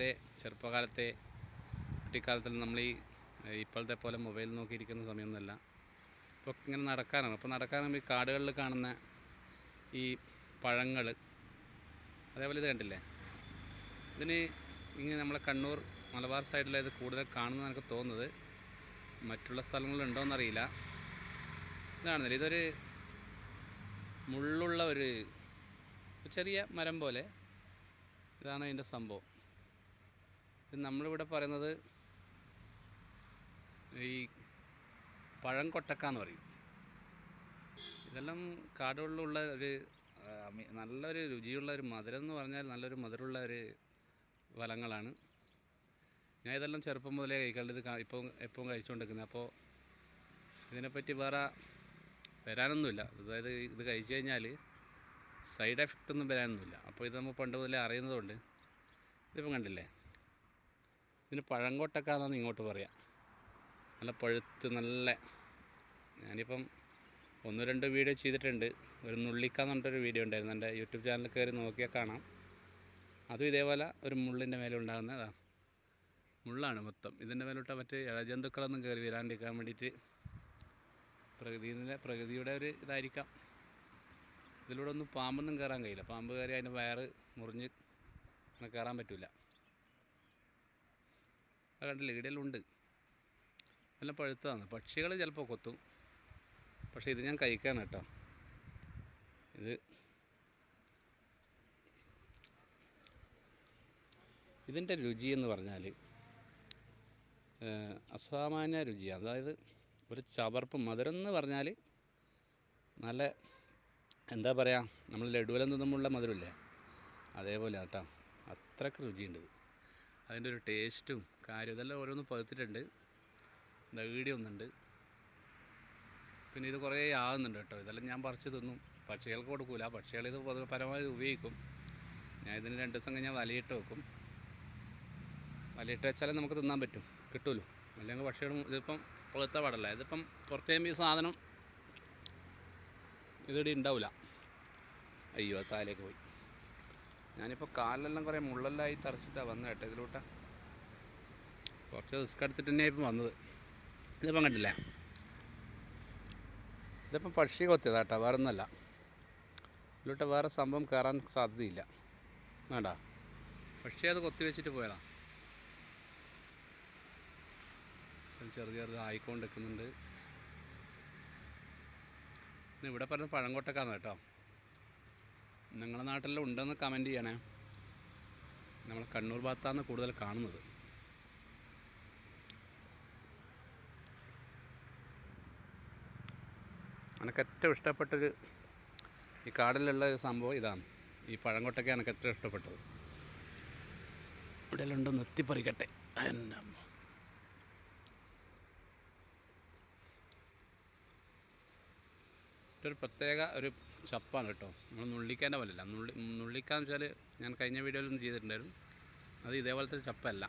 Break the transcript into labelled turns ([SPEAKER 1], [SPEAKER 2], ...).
[SPEAKER 1] ലെ ചെറുപ്പകാലത്തെ കുട്ടിക്കാലത്തിൽ നമ്മൾ ഈ ഇപ്പോഴത്തെ പോലെ മൊബൈൽ നോക്കിയിരിക്കുന്ന സമയമൊന്നുമല്ല. ഇപ്പോൾ ഇങ്ങനെ നടക്കാനാണ്. അപ്പോൾ നടക്കാനാകുമ്പോൾ ഈ കാടുകളിൽ കാണുന്ന ഈ പഴങ്ങൾ അതേപോലെ ഇത് കണ്ടില്ലേ? ഇതിന് ഇങ്ങനെ നമ്മളെ കണ്ണൂർ മലബാർ സൈഡിലെ ഇത് കൂടുതൽ കാണുന്ന എനിക്ക് തോന്നുന്നത്. മറ്റുള്ള സ്ഥലങ്ങളിലുണ്ടോ എന്നറിയില്ല. ഇതാണെന്നില്ല ഇതൊരു മുള്ളുള്ള ഒരു ചെറിയ മരം പോലെ. ഇതാണ് അതിന്റെ സംഭവം. ഇത് നമ്മളിവിടെ പറയുന്നത് ഈ പഴം കൊട്ടക്ക എന്ന് പറയും. ഇതെല്ലാം കാടുകളിലുള്ള ഒരു നല്ലൊരു രുചിയുള്ള ഒരു മധുരം എന്ന് പറഞ്ഞാൽ നല്ലൊരു മധുരമുള്ള ഒരു ഫലങ്ങളാണ് ഞാൻ ഇതെല്ലാം ചെറുപ്പം മുതലേ കഴിക്കേണ്ടത് ഇപ്പം എപ്പോഴും കഴിച്ചുകൊണ്ടിരിക്കുന്നത്. അപ്പോൾ ഇതിനെപ്പറ്റി വേറെ വരാനൊന്നുമില്ല. അതായത് ഇത് കഴിച്ചു കഴിഞ്ഞാൽ സൈഡ് എഫക്റ്റ് ഒന്നും വരാനൊന്നുമില്ല. അപ്പോൾ ഇത് നമ്മൾ പണ്ട് മുതലേ അറിയുന്നതുകൊണ്ട് ഇതിപ്പം കണ്ടില്ലേ? ഇതിന് പഴങ്കോട്ടക്കാന്നാണ് ഇങ്ങോട്ട് പറയാം. നല്ല പഴുത്ത് നല്ല ഞാനിപ്പം ഒന്ന് രണ്ട് വീഡിയോ ചെയ്തിട്ടുണ്ട്. ഒരു നുള്ളിക്ക എന്ന് പറഞ്ഞിട്ടൊരു വീഡിയോ ഉണ്ടായിരുന്നു. എന്റെ യൂട്യൂബ് ചാനൽ കയറി നോക്കിയാൽ കാണാം. അതും ഇതേപോലെ ഒരു മുള്ളിന്റെ മേലെ ഉണ്ടാകുന്നതാ മുള്ളാണ് മൊത്തം. ഇതിന്റെ മേലോട്ട് മറ്റ് ഇഴജന്തുക്കളൊന്നും കയറി വരാണ്ടിരിക്കാൻ വേണ്ടിയിട്ട് പ്രകൃതിന്റെ പ്രകൃതിയുടെ ഒരു ഇതായിരിക്കാം. ഇതിലൂടെ ഒന്നും പാമ്പൊന്നും കയറാൻ കഴിയില്ല. പാമ്പ് കയറി അതിന്റെ വയറ് മുറിഞ്ഞ് അങ്ങനെ കയറാൻ പറ്റില്ല അത് കണ്ടില്ല? ഇടയിലുണ്ട് നല്ല പഴുത്തതാണ്. പക്ഷികൾ ചിലപ്പോൾ കൊത്തും. പക്ഷേ ഇത് ഞാൻ കഴിക്കാണ് കേട്ടോ. ഇത് ഇതിന്റെ രുചി എന്ന് പറഞ്ഞാൽ അസാമാന്യ രുചിയാണ് അതായത് ഒരു ചവർപ്പ് മധുരം എന്ന് പറഞ്ഞാൽ നല്ല എന്താ പറയുക നമ്മൾ ലഡുവിലെന്ന് തമ്മിലുള്ള മധുരമില്ലേ? അതേപോലെ കേട്ടോ അത്രയ്ക്ക് രുചിയുണ്ട്. അതിന്റെ ഒരു ടേസ്റ്റും കാര്യം ഇതെല്ലാം ഓരോന്ന് പഴുത്തിട്ടുണ്ട് ദീടി ഒന്നുണ്ട്. പിന്നെ ഇത് കുറേ ആകുന്നുണ്ട് കേട്ടോ. ഇതെല്ലാം ഞാൻ പറിച്ച് തിന്നും. പക്ഷികൾക്ക് കൊടുക്കൂല. പക്ഷികൾ ഇത് പരമാവധി ഉപയോഗിക്കും. ഞാൻ ഇതിന് രണ്ട് ദിവസം കഴിഞ്ഞാൽ വലയിട്ട് വെക്കും. വലയിട്ട് വെച്ചാലേ നമുക്ക് തിന്നാൻ പറ്റും. കിട്ടുമല്ലോ അല്ലെങ്കിൽ പക്ഷികളും ഇതിപ്പം പഴുത്ത പാടല്ല. ഇതിപ്പം കുറച്ച് കഴിയുമ്പോൾ ഈ സാധനം ഇതിവിടെ ഉണ്ടാവില്ല അയ്യോ താലേക്ക് പോയി. ഞാനിപ്പോൾ കാലിലെല്ലാം കുറേ മുള്ളലായി തറച്ചിട്ടാണ് വന്നത് കേട്ടോ ഇതിലൂട്ട. കുറച്ച് റിസ്ക് എടുത്തിട്ട് തന്നെയാണ് ഇപ്പം വന്നത്. ഇതിപ്പം കണ്ടില്ലേ? ഇതിപ്പം പക്ഷി കൊത്തിയതാ കേട്ടോ വേറെ ഒന്നല്ല ഇതിലോട്ട് വേറെ സംഭവം കയറാൻ സാധ്യതയില്ല. വേണ്ട? പക്ഷി അത് കൊത്തി വെച്ചിട്ട് പോയതാ. ചെറിയ ചെറു ചെറുത് ആയിക്കൊണ്ട് നിൽക്കുന്നുണ്ട് ഇവിടെ പറഞ്ഞ പഴംകൊട്ടക്കാന്ന് കേട്ടോ. നിങ്ങളുടെ നാട്ടിൽ ഉണ്ടെന്ന് കമന്റ് ചെയ്യണേ. നമ്മൾ കണ്ണൂർ ഭാഗത്താണ് കൂടുതൽ കാണുന്നത്. എനിക്ക് ഏറ്റവും ഇഷ്ടപ്പെട്ടൊരു ഈ കാടിലുള്ള ഒരു സംഭവം ഇതാണ്. ഈ പഴംകൊട്ടൊക്കെ എനിക്ക് ഏറ്റവും ഇഷ്ടപ്പെട്ടത്. ഇവിടെ ഉണ്ടോ നിർത്തിപ്പറിക്കട്ടെ. എന്റെ ഇതൊരു പ്രത്യേക ഒരു ചപ്പാണ് കേട്ടോ. നമ്മൾ നുള്ളിക്കാന്റെ പോലെയല്ല. നുള്ളി നുള്ളിക്കാന്ന് വെച്ചാൽ ഞാൻ കഴിഞ്ഞ വീഡിയോയിലൊന്നും ചെയ്തിട്ടുണ്ടായിരുന്നു. അത് ഇതേപോലത്തെ ചപ്പല്ല